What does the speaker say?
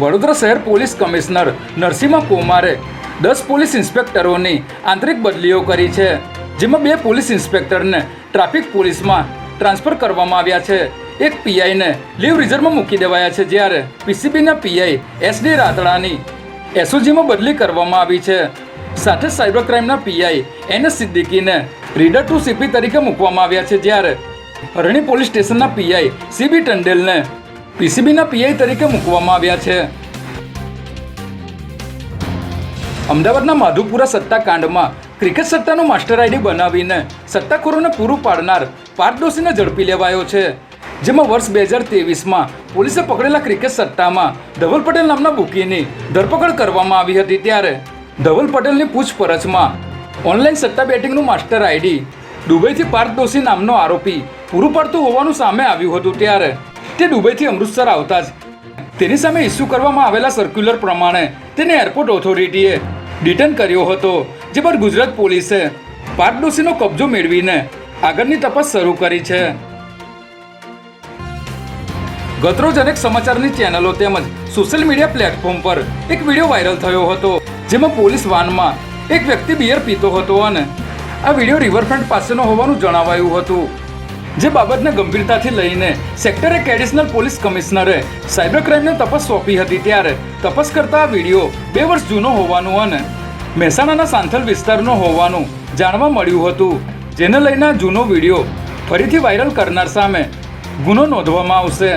વડોદરા શહેર police commissioner Narsinh કુમારે દસ પોલીસ ઇન્સ્પેક્ટરોની આંતરિક બદલીઓ કરી છે, જેમાં બે પોલીસ ઇન્સ્પેક્ટરને ટ્રાફિક પોલીસમાં ટ્રાન્સફર કરવામાં આવ્યા છે. એક પીઆઈને લીવ રિઝર્વમાં મૂકી દેવાયા છે, જ્યારે પીસીબીના પીઆઈ એસડી રાતડાની એસઓજીમાં બદલી કરવામાં આવી છે. સાથે સાયબર ક્રાઇમના પીઆઈ એન એસ સિદ્દીકીને રીડર ટુ સીપી તરીકે મૂકવામાં આવ્યા છે, જ્યારે હરણી પોલીસ સ્ટેશનના પીઆઈ સીબી ટંડેલને પીસીબીના પીઆઈ તરીકે મૂકવામાં આવ્યા છે. અમદાવાદના માધુપુરા સત્તાકાંડમાં ક્રિકેટ સત્તાનું માસ્ટર આઈડી બનાવીને સત્તાખોરોને પૂરું પાડનાર પારદોશીને ઝડપી લેવાયો છે. જેમાં વર્ષ બે હજાર ત્રેવીસમાં પોલીસે પકડેલા ક્રિકેટ સત્તામાં ધવલ પટેલ નામના બુકીની ધરપકડ કરવામાં આવી હતી ત્યારે ધવલ પટેલની પૂછપરછમાં ઓનલાઈન સત્તા બેટિંગનું માસ્ટર આઈડી દુબઈથી પારદોશી નામનો આરોપી પૂરું પાડતું હોવાનું સામે આવ્યું હતું ત્યારે તે દુબઈથી અમૃતસર આવતા જ. તેની સામે ઇસ્યુ કરવામાં આવેલા સર્ક્યુલર પ્રમાણે તેને એરપોર્ટ ઓથોરિટીએ ડિટેન કર્યો હતો, જે પર ગુજરાત પોલીસે પારદોશીનો કબજો મેળવીને આગળની તપાસ શરૂ કરી છે. ગતરોજ અનેક સમાચારની ચેનલો તેમજ સોશિયલ મીડિયા પ્લેટફોર્મ પર એક વીડિયો વાયરલ થયો હતો, જેમાં પોલીસ વાનમાં એક વ્યક્તિ બિયર પીતો હતો અને આ વીડિયો રિવરફ્રન્ટ પાસેનો હોવાનું જણાવાયું હતું. જે બાબતને ગંભીરતાથી લઈને સેક્ટર એડિશનલ પોલીસ કમિશનરે સાયબર ક્રાઇમને તપાસ સોંપી હતી ત્યારે તપાસ કરતા આ વીડિયો બે વર્ષ જૂનો હોવાનું અને મહેસાણાના સાંથલ વિસ્તારનો હોવાનું જાણવા મળ્યું હતું. જેને લઈને જૂનો વીડિયો ફરીથી વાયરલ કરનાર સામે ગુનો નોંધવામાં આવશે.